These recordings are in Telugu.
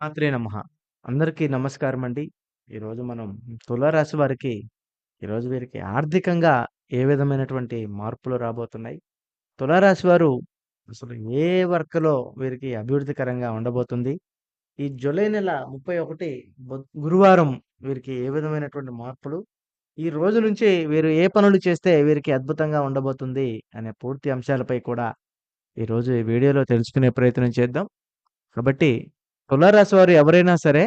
మాత్రే నమ అందరికీ నమస్కారం అండి ఈరోజు మనం తులారాశి వారికి ఈరోజు వీరికి ఆర్థికంగా ఏ విధమైనటువంటి మార్పులు రాబోతున్నాయి? తులారాశి వారు అసలు ఏ వర్క్‌లో వీరికి అభివృద్ధికరంగా ఉండబోతుంది? ఈ జూలై నెల ముప్పై ఒకటి గురువారం వీరికి ఏ విధమైనటువంటి మార్పులు? ఈ రోజు నుంచి వీరు ఏ పనులు చేస్తే వీరికి అద్భుతంగా ఉండబోతుంది? అనే పూర్తి అంశాలపై కూడా ఈరోజు ఈ వీడియోలో తెలుసుకునే ప్రయత్నం చేద్దాం. కాబట్టి తులారాశి వారు ఎవరైనా సరే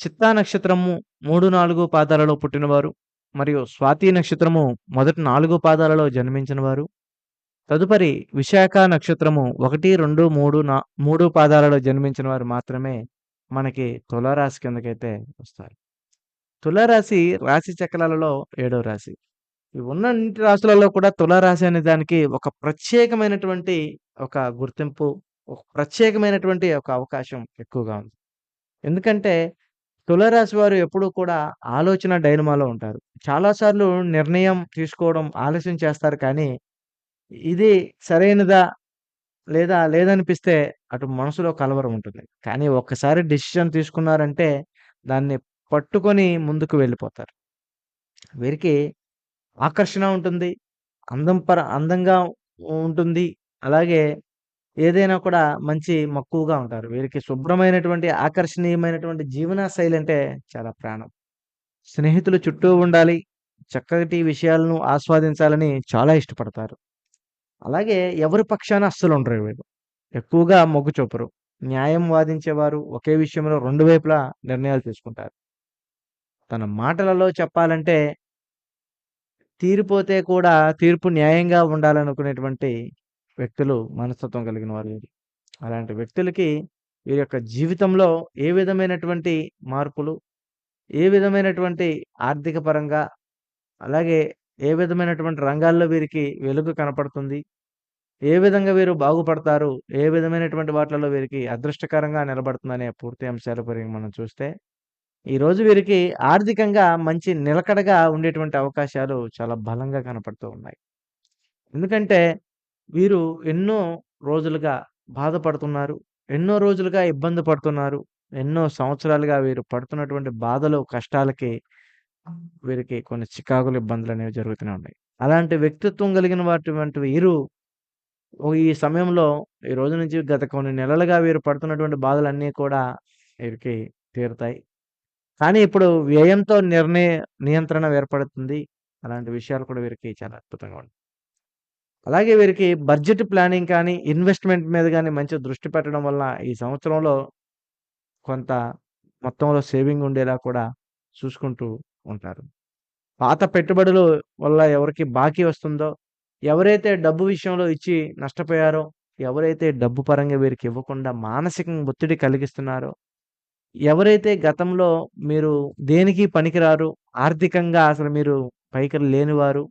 చిత్తా నక్షత్రము 3, 4 పాదాలలో పుట్టినవారు మరియు స్వాతి నక్షత్రము మొదటి నాలుగు పాదాలలో జన్మించిన వారు. తదుపరి విశాఖ నక్షత్రము 1, 2, 3 నా మూడు పాదాలలో జన్మించిన వారు మాత్రమే మనకి తులారాశి కిందకైతే వస్తారు. తులారాశి రాశి చక్రాలలో ఏడో రాశి. ఈ ఉన్న రాశులలో కూడా తులారాశి అనే దానికి ఒక ప్రత్యేకమైనటువంటి ఒక గుర్తింపు, ఒక ప్రత్యేకమైనటువంటి ఒక అవకాశం ఎక్కువగా ఉంది. ఎందుకంటే తులరాశి వారు ఎప్పుడూ కూడా ఆలోచన డైనమాలో ఉంటారు. చాలాసార్లు నిర్ణయం తీసుకోవడం ఆలస్యం చేస్తారు కానీ, ఇది సరైనదా? లేదా లేదనిపిస్తే అటు మనసులో కలవరం ఉంటుంది. కానీ ఒక్కసారి డిసిషన్ తీసుకున్నారంటే దాన్ని పట్టుకొని ముందుకు వెళ్ళిపోతారు. వీరికి ఆకర్షణ ఉంటుంది. అందం పర అందంగా ఉంటుంది. అలాగే ఏదైనా కూడా మంచి మక్కువగా ఉంటారు. వీరికి శుభ్రమైనటువంటి, ఆకర్షణీయమైనటువంటి జీవన శైలి అంటే చాలా ప్రాణం. స్నేహితులు చుట్టూ ఉండాలి. చక్కటి విషయాలను ఆస్వాదించాలని చాలా ఇష్టపడతారు. అలాగే ఎవరి పక్షాన అస్సలు ఉండరు వీళ్ళు. ఎక్కువగా మొగ్గు చూపరు. న్యాయం వాదించేవారు. ఒకే విషయంలో రెండు వైపులా నిర్ణయాలు తీసుకుంటారు. తన మాటలలో చెప్పాలంటే తీరిపోతే కూడా తీర్పు న్యాయంగా ఉండాలనుకునేటువంటి వ్యక్తులు మనస్తత్వం కలిగిన వారు వీరు. అలాంటి వ్యక్తులకి వీరి యొక్క జీవితంలో ఏ విధమైనటువంటి మార్పులు, ఏ విధమైనటువంటి ఆర్థిక పరంగా, అలాగే ఏ విధమైనటువంటి రంగాల్లో వీరికి వెలుగు కనపడుతుంది? ఏ విధంగా వీరు బాగుపడతారు? ఏ విధమైనటువంటి వాటిలలో వీరికి అదృష్టకరంగా నిలబడుతుందనే పూర్తి అంశాలపై మనం చూస్తే, ఈరోజు వీరికి ఆర్థికంగా మంచి నిలకడగా ఉండేటువంటి అవకాశాలు చాలా బలంగా కనపడుతూ ఉన్నాయి. ఎందుకంటే వీరు ఎన్నో రోజులుగా బాధపడుతున్నారు. ఎన్నో రోజులుగా ఇబ్బంది పడుతున్నారు. ఎన్నో సంవత్సరాలుగా వీరు పడుతున్నటువంటి బాధలు, కష్టాలకి వీరికి కొన్ని చికాకులు, ఇబ్బందులనేవి జరుగుతూనే ఉన్నాయి. అలాంటి వ్యక్తిత్వం కలిగిన వాటువంటి వీరు ఓ ఈ సమయంలో ఈ రోజు నుంచి గత కొన్ని నెలలుగా వీరు పడుతున్నటువంటి బాధలన్నీ కూడా వీరికి తీరుతాయి. కానీ ఇప్పుడు వ్యయంతో నిర్ణయ నియంత్రణ ఏర్పడుతుంది. అలాంటి విషయాలు కూడా వీరికి చాలా అద్భుతంగా ఉంటాయి. అలాగే వీరికి బడ్జెట్ ప్లానింగ్ కానీ, ఇన్వెస్ట్‌మెంట్ మీద కానీ మంచి దృష్టి పెట్టడం వల్ల ఈ సంవత్సరంలో కొంత మొత్తంలో సేవింగ్ ఉండేలా కూడా చూసుకుంటూ ఉంటారు. పాత పెట్టుబడులు వల్ల ఎవరికి బాకీ వస్తుందో, ఎవరైతే డబ్బు విషయంలో ఇచ్చి నష్టపోయారో, ఎవరైతే డబ్బు పరంగా వీరికి ఇవ్వకుండా మానసికంగా ఒత్తిడి కలిగిస్తున్నారో, ఎవరైతే గతంలో మీరు దేనికి పనికిరారు, ఆర్థికంగా అసలు మీరు పైకి లేనివారు,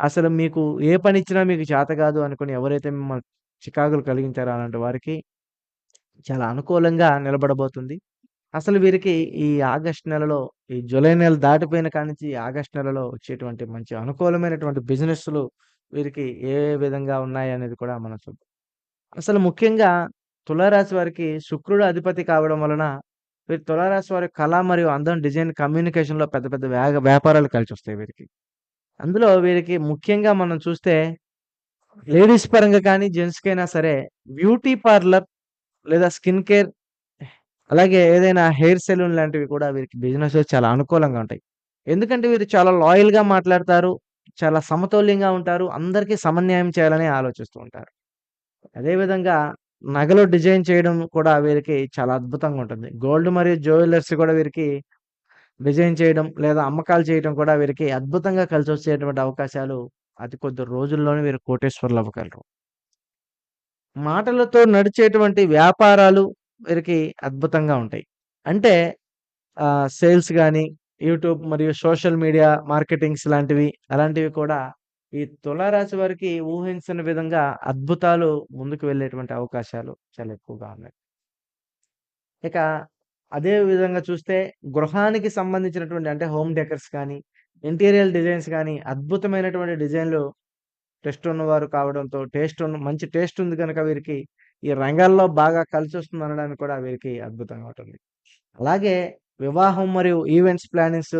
అసలు మీకు ఏ పని ఇచ్చినా మీకు చేత కాదు అనుకుని ఎవరైతే మిమ్మల్ని చికాకులు కలిగించారో అలాంటి వారికి చాలా అనుకూలంగా నిలబడబోతుంది. అసలు వీరికి ఈ ఆగస్ట్ నెలలో, ఈ జూలై నెల దాటిపోయిన కానించి ఆగస్ట్ నెలలో వచ్చేటువంటి మంచి అనుకూలమైనటువంటి బిజినెస్‌లు వీరికి ఏ విధంగా ఉన్నాయనేది కూడా మనం చూద్దాం. అసలు ముఖ్యంగా తులారాశి వారికి శుక్రుడు అధిపతి కావడం వలన వీరు తులారాశి వారి కళ మరియు అందం, డిజైన్, కమ్యూనికేషన్‌లో పెద్ద పెద్ద వ్యాగ వ్యాపారాలు కలిసొస్తాయి వీరికి. అందులో వీరికి ముఖ్యంగా మనం చూస్తే లేడీస్ పరంగా కానీ, జెంట్స్‌కైనా సరే బ్యూటీ పార్లర్ లేదా స్కిన్ కేర్ అలాగే ఏదైనా హెయిర్ సెలూన్ లాంటివి కూడా వీరికి బిజినెస్ చాలా అనుకూలంగా ఉంటాయి. ఎందుకంటే వీరు చాలా లాయల్‌గా మాట్లాడతారు. చాలా సమతౌల్యంగా ఉంటారు. అందరికీ సమన్యాయం చేయాలని ఆలోచిస్తూ ఉంటారు. అదే విధంగా నగలు డిజైన్ చేయడం కూడా వీరికి చాలా అద్భుతంగా ఉంటుంది. గోల్డ్ మరియు జ్యువెలర్స్ కూడా వీరికి డిజైన్ చేయడం లేదా అమ్మకాలు చేయడం కూడా వీరికి అద్భుతంగా కలిసి వచ్చేటువంటి అవకాశాలు అతి కొద్ది రోజుల్లోనే వీరు కోటేశ్వర్లు అవ్వగలరు. మాటలతో నడిచేటువంటి వ్యాపారాలు వీరికి అద్భుతంగా ఉంటాయి. అంటే సేల్స్ కానీ యూట్యూబ్ మరియు సోషల్ మీడియా మార్కెటింగ్స్ లాంటివి, అలాంటివి కూడా ఈ తులారాశి వారికి ఊహించని విధంగా అద్భుతాలు ముందుకు వెళ్ళేటువంటి అవకాశాలు చాలా ఎక్కువగా ఉన్నాయి. ఇక అదే విధంగా చూస్తే గృహానికి సంబంధించినటువంటి అంటే హోమ్ డెకర్స్ కానీ, ఇంటీరియర్ డిజైన్స్ కానీ అద్భుతమైనటువంటి డిజైన్‌లు టెస్ట్ ఉన్నవారు కావడంతో టేస్ట్ ఉన్న మంచి టేస్ట్ ఉంది కనుక వీరికి ఈ రంగాల్లో బాగా కలిసి వస్తుంది అనడానికి కూడా వీరికి అద్భుతంగా ఉంటుంది. అలాగే వివాహం మరియు ఈవెంట్స్ ప్లానింగ్స్,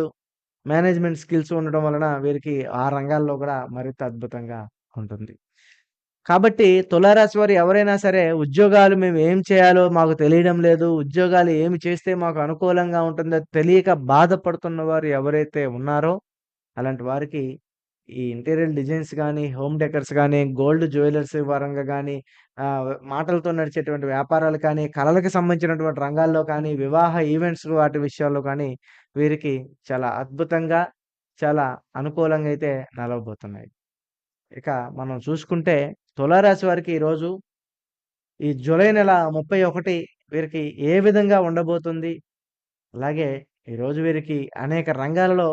మేనేజ్‌మెంట్ స్కిల్స్ ఉండడం వలన వీరికి ఆ రంగాల్లో కూడా మరింత అద్భుతంగా ఉంటుంది. కాబట్టి తులారాశి వారు ఎవరైనా సరే ఉద్యోగాలు మేము ఏం చేయాలో మాకు తెలియడం లేదు. ఉద్యోగాలు ఏమి చేస్తే మాకు అనుకూలంగా ఉంటుందో తెలియక బాధపడుతున్న వారు ఎవరైతే ఉన్నారో, అలాంటి వారికి ఈ ఇంటీరియర్ డిజైన్స్ కానీ హోమ్ డెకర్స్ కానీ గోల్డ్ జ్యువెలర్స్ పరంగా కానీ మాటలతో నడిచేటువంటి వ్యాపారాలు కానీ, కళలకు సంబంధించినటువంటి రంగాల్లో కానీ, వివాహ ఈవెంట్స్ వాటి విషయాల్లో కానీ వీరికి చాలా అద్భుతంగా, చాలా అనుకూలంగా అయితే నలవబోతున్నాయి ఇక మనం చూసుకుంటే తులారాశి వారికి ఈరోజు ఈ జూలై నెల 31 వీరికి ఏ విధంగా ఉండబోతుంది? అలాగే ఈరోజు వీరికి అనేక రంగాలలో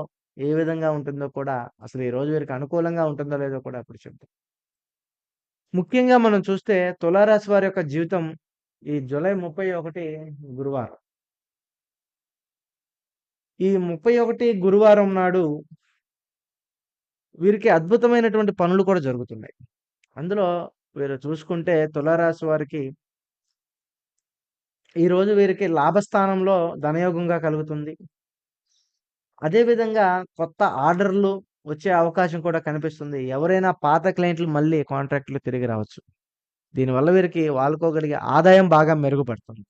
ఏ విధంగా ఉంటుందో కూడా అసలు ఈరోజు వీరికి అనుకూలంగా ఉంటుందో లేదో కూడా ఇప్పుడు చెప్తాం. ముఖ్యంగా మనం చూస్తే తులారాశి వారి యొక్క జీవితం ఈ జూలై 31 గురువారం. ఈ 31 గురువారం నాడు వీరికి అద్భుతమైనటువంటి పనులు కూడా జరుగుతున్నాయి. అందులో వీరు చూసుకుంటే తులారాశి వారికి ఈరోజు వీరికి లాభస్థానంలో ధనయోగంగా కలుగుతుంది. అదేవిధంగా కొత్త ఆర్డర్‌లు వచ్చే అవకాశం కూడా కనిపిస్తుంది. ఎవరైనా పాత క్లయింట్లు మళ్ళీ కాంట్రాక్ట్‌లు తిరిగి రావచ్చు. దీనివల్ల వీరికి వాడుకోగలిగే ఆదాయం బాగా మెరుగుపడుతుంది.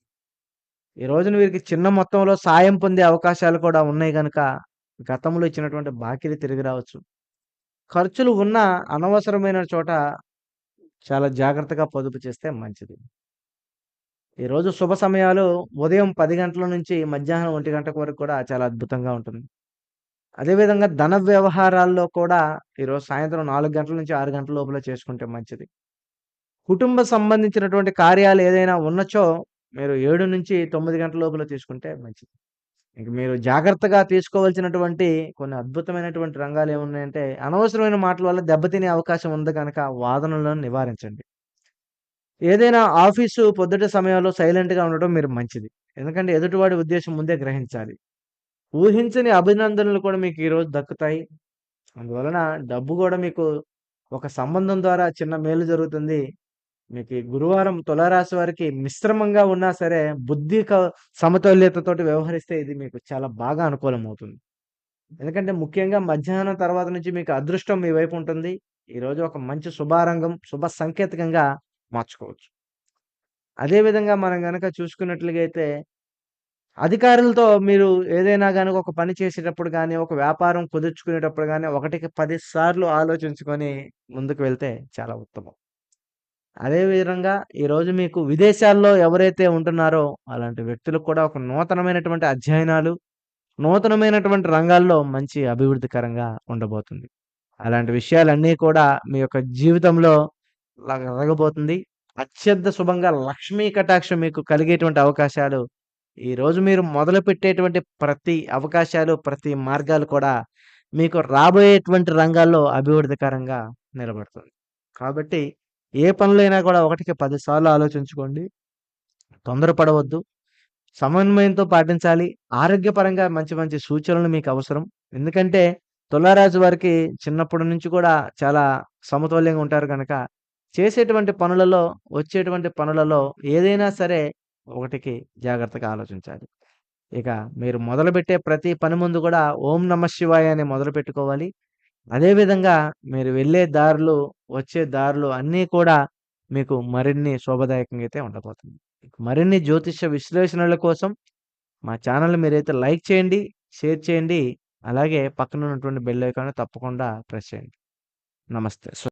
ఈ రోజున వీరికి చిన్న మొత్తంలో సాయం పొందే అవకాశాలు కూడా ఉన్నాయి కనుక గతంలో ఇచ్చినటువంటి బాకీలు తిరిగి రావచ్చు. ఖర్చులు ఉన్న అనవసరమైన చోట చాలా జాగ్రత్తగా పొదుపు చేస్తే మంచిది. ఈరోజు శుభ సమయాలు ఉదయం పది గంటల నుంచి మధ్యాహ్నం ఒంటి గంట వరకు కూడా చాలా అద్భుతంగా ఉంటుంది. అదేవిధంగా ధన వ్యవహారాల్లో కూడా ఈరోజు సాయంత్రం నాలుగు గంటల నుంచి ఆరు గంటల లోపల చేసుకుంటే మంచిది. కుటుంబ సంబంధించినటువంటి కార్యాలు ఏదైనా ఉన్నచో మీరు 7-9 గంటల లోపల తీసుకుంటే మంచిది. ఇంక మీరు జాగ్రత్తగా తీసుకోవాల్సినటువంటి కొన్ని అద్భుతమైనటువంటి రంగాలు ఏమున్నాయంటే అనవసరమైన మాటల వల్ల దెబ్బతినే అవకాశం ఉంది కనుక వాదనలను నివారించండి. ఏదైనా ఆఫీసు పొద్దుట సమయంలో సైలెంట్‌గా ఉండడం మీరు మంచిది. ఎందుకంటే ఎదుటివాడి ఉద్దేశం ముందే గ్రహించాలి. ఊహించని అభినందనలు కూడా మీకు ఈరోజు దక్కుతాయి. అందువలన డబ్బు కూడా మీకు ఒక సంబంధం ద్వారా చిన్న మేలు జరుగుతుంది. మీకు గురువారం తులారాశి వారికి మిశ్రమంగా ఉన్నా సరే బుద్ధి క సమతుల్యతతోటి వ్యవహరిస్తే ఇది మీకు చాలా బాగా అనుకూలమవుతుంది. ఎందుకంటే ముఖ్యంగా మధ్యాహ్నం తర్వాత నుంచి మీకు అదృష్టం మీ వైపు ఉంటుంది. ఈరోజు ఒక మంచి శుభారంగం, శుభ సంకేతకంగా మార్చుకోవచ్చు. అదేవిధంగా మనం కనుక చూసుకున్నట్లుగైతే అధికారులతో మీరు ఏదైనా కానీ ఒక పని చేసేటప్పుడు కానీ ఒక వ్యాపారం కుదుర్చుకునేటప్పుడు కానీ ఒకటికి పది సార్లు ఆలోచించుకొని ముందుకు వెళ్తే చాలా ఉత్తమం. అదే విధంగా ఈరోజు మీకు విదేశాల్లో ఎవరైతే ఉంటున్నారో అలాంటి వ్యక్తులకు కూడా ఒక నూతనమైనటువంటి అధ్యయనాలు, నూతనమైనటువంటి రంగాల్లో మంచి అభివృద్ధికరంగా ఉండబోతుంది. అలాంటి విషయాలన్నీ కూడా మీ యొక్క జీవితంలో ల జరగబోతుంది. అత్యంత శుభంగా లక్ష్మీ కటాక్షం మీకు కలిగేటువంటి అవకాశాలు ఈరోజు మీరు మొదలుపెట్టేటువంటి ప్రతి అవకాశాలు, ప్రతి మార్గాలు కూడా మీకు రాబోయేటువంటి రంగాల్లో అభివృద్ధికరంగా నిలబడుతుంది. కాబట్టి ఏ పనులైనా కూడా ఒకటికి పదిసార్లు ఆలోచించుకోండి. తొందరపడవద్దు. సమన్వయంతో పాటించాలి. ఆరోగ్యపరంగా మంచి మంచి సూచనలు మీకు అవసరం. ఎందుకంటే తులారాజు వారికి చిన్నప్పటి నుంచి కూడా చాలా సమతుల్యంగా ఉంటారు కనుక చేసేటువంటి పనులలో, వచ్చేటువంటి పనులలో ఏదైనా సరే ఒకటికి జాగ్రత్తగా ఆలోచించాలి. ఇక మీరు మొదలుపెట్టే ప్రతి పని ముందు కూడా ఓం నమ శివాయ అని మొదలుపెట్టుకోవాలి. అదే విధంగా మీరు వెళ్ళే దారులు, వచ్చే దారులు అన్నీ కూడా మీకు మరిన్ని శోభదాయకంగా అయితే ఉండబోతుంది. మరిన్ని జ్యోతిష్య విశ్లేషణల కోసం మా ఛానల్ మీరైతే లైక్ చేయండి, షేర్ చేయండి. అలాగే పక్కన ఉన్నటువంటి బెల్ ఐకాన్ తప్పకుండా ప్రెస్ చేయండి. నమస్తే.